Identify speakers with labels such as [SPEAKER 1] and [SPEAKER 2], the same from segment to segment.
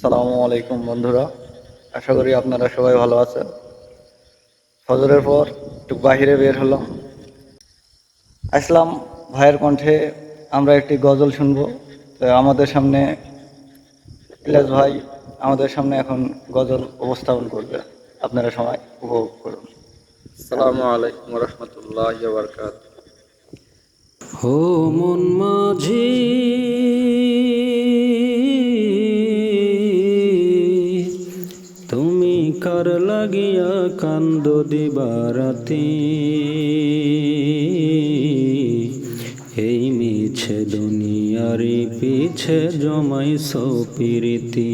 [SPEAKER 1] সালামু আলাইকুম বন্ধুরা। আশা করি আপনারা সবাই ভালো আছেন। ফজরের পর একটু বাহিরে বের হলাম। আসলাম ভাইয়ের কণ্ঠে আমরা একটি গজল শুনব। তো আমাদের সামনে ইলাস ভাই আমাদের সামনে এখন গজল উপস্থাপন করবে। আপনারা সময় উপভোগ করুন।
[SPEAKER 2] আসসালামু আলাইকুম রহমতুল্লাহ বরকাত
[SPEAKER 3] হো মন মাঝি তুমি কার লাগিয়া কান্দ দিবারাতি। এই মিছে দুনিয়ারি পিছে জমাই সপিরিতি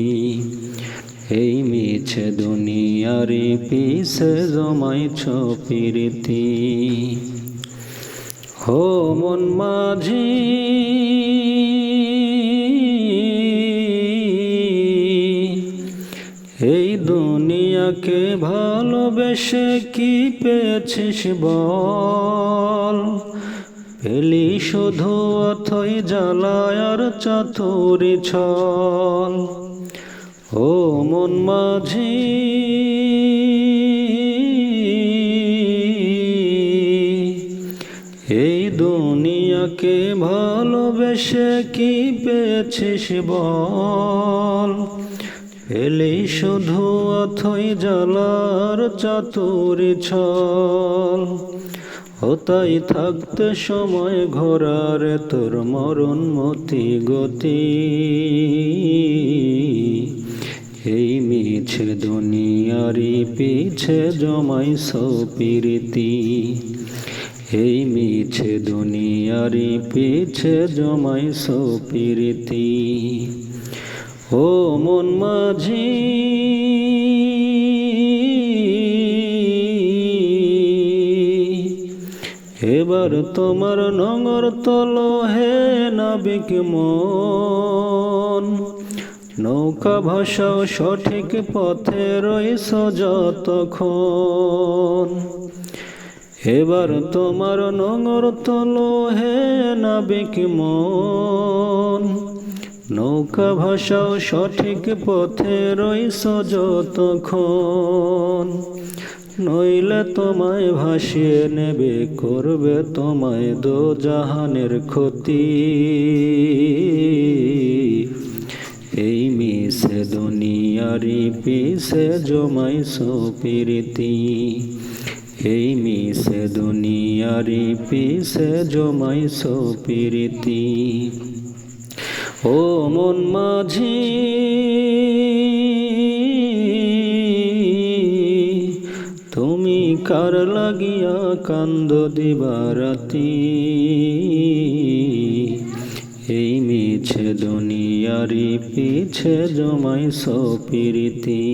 [SPEAKER 3] এই মিছে দুনিয়ারি পিছে জমাই ছপিরিতি হো মন মাঝি দুনিয়াকে ভালোবেসে কি পেয়েছিস বল? পেলি শুধু অথই জ্বালায়ার চাতুরি ছল। ও মন মাঝি, এই দুনিয়াকে ভালোবেসে কি পেয়েছিস বল? এলি শুধু অথই জ্বালার চাতুরি ছল। ও তাই থাকতে সময় ঘোরার তোর মরণ মতি গতি। এই মিছে দুনিয়ারি পিছে জমাই সপিরিতি। এই মিছে দুনিয়ারি পিছে জমাই সপিরিতি। ও মন মাঝি। এবার তোমার নঙর তল হে নাবিক মন। নৌকা ভাষাও সঠিক পথে রইস যতক্ষণ। এবার তোমার নঙর তল হে নাবিক মন। নৌকা ভাষাও সঠিক পথে রইস যতক্ষণ। নইলে তোমায় ভাসিয়ে নেবে, করবে তোমায় দো জাহানের ক্ষতি। এই মিশে দুনিয়ারি পিসে জমাই সপিরিতি এই মিশে দুনিয়ারি পিসে জমাই সপিরিতি ও মন মাঝি। তুমি কার লাগিয়া কান্দ দিবারাতি এই মিছে দুনিয়ারি পিছে জমাই সপিরিতি।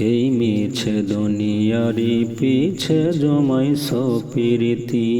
[SPEAKER 3] এই মিছে দুনিয়ারি পিছে জমাই সপিরিতি।